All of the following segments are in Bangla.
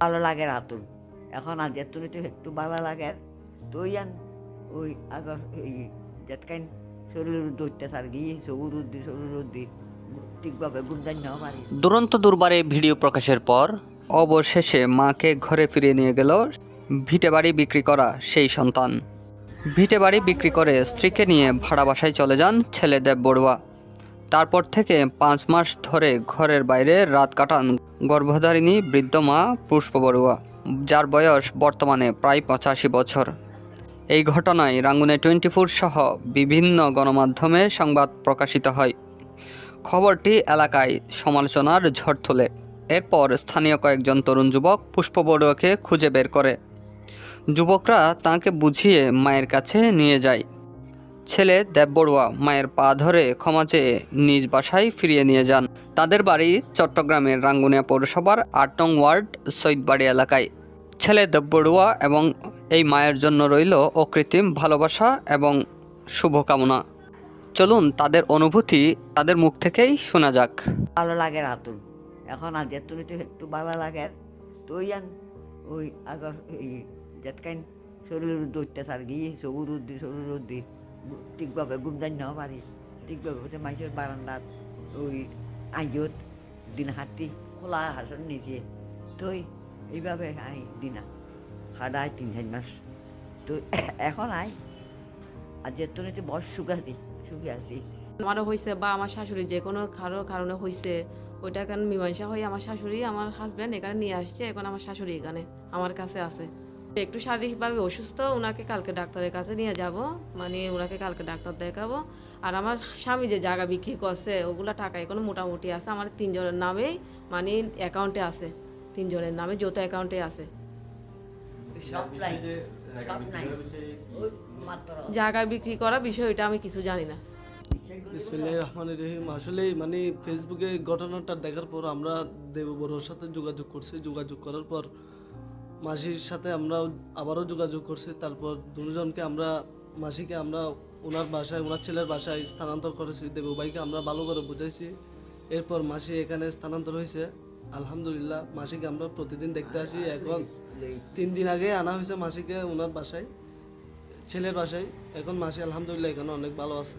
ভালো লাগে রাতুল। এখন আজ তুমি তো একটু ভালো লাগে, তুই ইয়ান ওই আগর এই যেতকাইন শরীরের উদ্যোগটা সার গিয়ে চকুর উদ্দি শরীর উদ্দি ঠিকভাবে গুন্দান নেওয়া পারি দুরন্ত দুর্বারে ভিডিও প্রকাশের পর অবশেষে মাকে ঘরে ফিরিয়ে নিয়ে গেল ভিটে বাড়ি বিক্রি করা সেই সন্তান। ভিটে বাড়ি বিক্রি করে স্ত্রীকে নিয়ে ভাড়া বাসায় চলে যান ছেলে দেব বড়ুয়া তারপর থেকে পাঁচ মাস ধরে ঘরের বাইরে রাত কাটান গর্ভধারিণী বৃদ্ধ মা পুষ্প বড়ুয়া, যার বয়স বর্তমানে প্রায় পঁচাশি বছর। এই ঘটনায় রাঙ্গুনে টোয়েন্টি ফোর সহ বিভিন্ন গণমাধ্যমে সংবাদ প্রকাশিত হয়। খবরটি এলাকায় সমালোচনার ঝড় তোলে। এরপর স্থানীয় কয়েকজন তরুণ যুবক পুষ্প বড়ুয়াকে খুঁজে বের করে। যুবকরা তাকে বুঝিয়ে মায়ের কাছে নিয়ে যায়। ছেলে দেব বড়ুয়া মায়ের পা ধরে ক্ষমা চেয়ে নিজ বাসায় ফিরিয়ে নিয়ে যান। তাদের বাড়ি চট্টগ্রামের রাঙ্গুনিয়া পৌরসভার আট নং ওয়ার্ড সৈদবাড়ি এলাকায়। ছেলে দেববড়ুয়া এবং এই মায়ের জন্য রইল অকৃত্রিম ভালোবাসা এবং শুভকামনা। চলুন তাদের অনুভূতি তাদের মুখ থেকেই শোনা যাক। ভালো লাগে রাতুল এখন আজ তুমি তো একটু ভালো লাগে। তো ইয়ান ওই আগর এই যেতকাইন শরীরের উদ্যোগটা সার গিয়ে চকুর উদ্দি শরীর উদ্দি ঠিকভাবে গুন্দান নেওয়া পারি ঠিকভাবে হচ্ছে মাইসের বারান্দাত ওই আইয়ত দিন হাঁটি খোলা হাসন নিচে। তো এইভাবে আই দিনা খাডায় তিন, চার মাস। তো এখন আই যে তুমি তো বয়স সুখ আছি, সুখে আছি। আমারও হয়েছে বা আমার শাশুড়ি যে কোনো কারও কারণে হয়েছে ওইটা কারণ মীমাংসা হয়ে আমার শাশুড়ি, আমার হাজব্যান্ড এখানে নিয়ে আসছে, এখন আমার শাশুড়ি এখানে, আমার কাছে আছে। একটু শারীরিকভাবে অসুস্থ ওনাকে কালকে ডাক্তারের কাছে নিয়ে যাব। মানে ওনাকে কালকে ডাক্তার দেখাবো। আর আমার স্বামী যে জায়গা বিক্রি করছে ওগুলো টাকা এখনও মোটামুটি আছে। আমার তিনজনের নামেই মানে অ্যাকাউন্টে আছে। তিনজনের নামে যত অ্যাকাউন্টে আছে। জায়গা বিক্রি করা বিষয় ওইটা আমি কিছু জানি না। বিসমিল্লাহ রহমান রহিম। আসলে মানে ফেসবুকে ঘটনাটা দেখার পর আমরা দেববড়োর সাথে যোগাযোগ করছি। যোগাযোগ করার পর মাসির সাথে আমরা আবারও যোগাযোগ করছি। তারপর দুজনকে আমরা মাসিকে আমরা ওনার বাসায় ওনার ছেলের বাসায় স্থানান্তর করেছি। দেবু ভাইকে আমরা ভালো করে বুঝাইছি। এরপর মাসি এখানে স্থানান্তর হয়েছে। আলহামদুলিল্লাহ মাসিকে আমরা প্রতিদিন দেখতে আসি। এখন তিন দিন আগে আনা হয়েছে মাসিকে ওনার বাসায় ছেলের বাসায়। এখন মাসি আলহামদুলিল্লাহ এখানে অনেক ভালো আছে।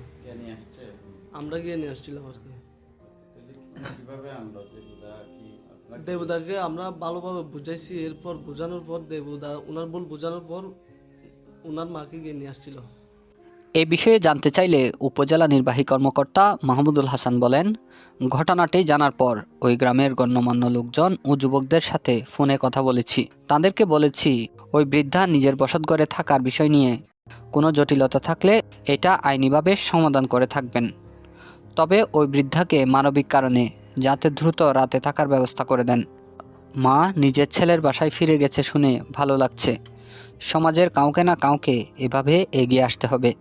আমরা গিয়ে নিয়ে আসছিলাম আর কি। কীভাবে দেবদাকে আমরা ভালোভাবে বুঝাইছি, এরপর বোঝানোর পর দেবদা ওনার ভুল বোঝানোর পর ওনার মাকে গিয়ে নিয়ে আসছিল। এ বিষয়ে জানতে চাইলে উপজেলা নির্বাহী কর্মকর্তা মাহমুদুল হাসান বলেন, ঘটনাটি জানার পর ওই গ্রামের গণ্যমান্য লোকজন ও যুবকদের সাথে ফোনে কথা বলেছি। তাদেরকে বলেছি, ওই বৃদ্ধা নিজের বসতঘরে থাকার বিষয় নিয়ে কোনো জটিলতা থাকলে এটা আইনিভাবে সমাধান করে থাকবেন। তবে ওই বৃদ্ধাকে মানবিক কারণে যাতে দ্রুত রাতে থাকার ব্যবস্থা করে দেন। মা নিজের ছেলের বাসায় ফিরে গেছে শুনে ভালো লাগছে। সমাজের কাউকে না কাউকে এভাবে এগিয়ে আসতে হবে।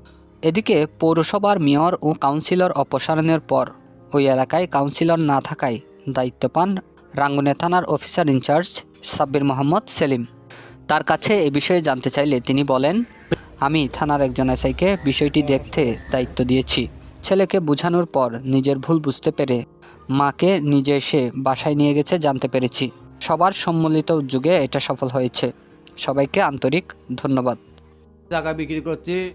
এদিকে পৌরসভার মেয়র ও কাউন্সিলর অপসারণের পর ওই এলাকায় কাউন্সিলর না থাকায় দায়িত্ব পান রাঙ্গুনে থানার officer in charge Sabbir Mohammad Selim. তার কাছে এ বিষয়ে জানতে চাইলে তিনি বলেন, আমি থানার একজন এসআইকে বিষয়টি দেখতে দায়িত্ব দিয়েছি। ছেলেকে বোঝানোর পর নিজের ভুল বুঝতে পেরে মাকে নিজে এসে বাসায় নিয়ে গেছে জানতে পেরেছি। সবার সম্মিলিত উদ্যোগে এটা সফল হয়েছে। সবাইকে আন্তরিক ধন্যবাদ। টাকা বিক্রি করছি,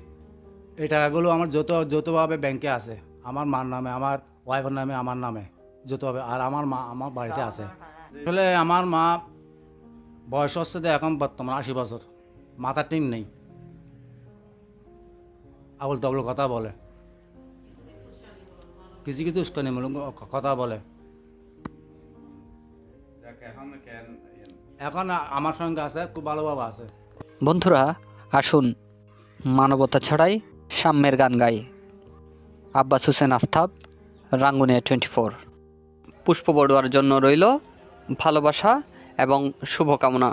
এই টাকাগুলো আমার যত, যতভাবে ব্যাংকে আছে, আমার মার নামে, আমার ওয়াইফের নামে, আমার নামে যতভাবে, আর আমার মা আমার বাড়িতে আছে। আসলে আমার মা বয়স হচ্ছে তো এখন বর্তমান আশি বছর মাথা টিন নেই। আবল তবল কথা বলে। কিছু কিছু উস্কানিমূলক কথা বলে এখন আমার সঙ্গে আছে খুব ভালোভাবে আছে। বন্ধুরা আসুন মানবতা ছড়াই সাম্যের গান গাই। Abbas Hossain Aftab Rangunia twenty four. পুষ্প বড়ুয়ার জন্য রইল ভালোবাসা এবং শুভকামনা।